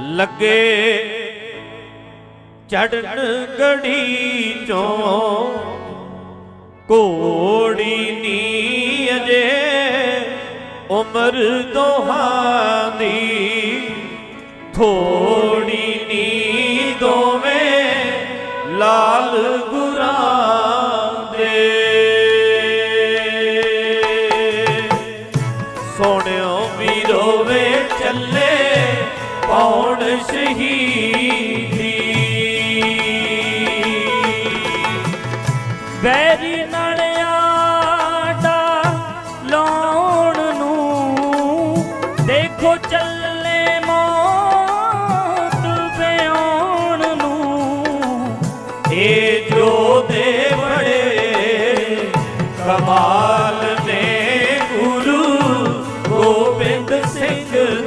ਲੱਗੇ ਚੜਨ ਗੜੀ ਚੋਂ। ਕੋੜੀ ਨੀ ਅਜੇ ਉਮਰ ਦੋਹਾਂ ਦੀ। ਥੋੜੀ ਨੀ ਦੋਵੇਂ ਲਾਲ ਗੁਰਾਂ ਦੇ। ਸੋਹਣਿਓ ਵੀ ਸ਼ਹੀਦੀ। ਵੈਰੀ ਨਣਿਆੜਾ ਲਾਉਣ ਨੂੰ ਦੇਖੋ ਚੱਲੇ ਮੌਤ ਵਿਆਉਣ ਨੂੰ। ਇਹ ਜੋ ਦੇ ਬੜੇ ਕਮਾਲ ਨੇ ਗੁਰੂ ਗੋਬਿੰਦ ਸਿੰਘ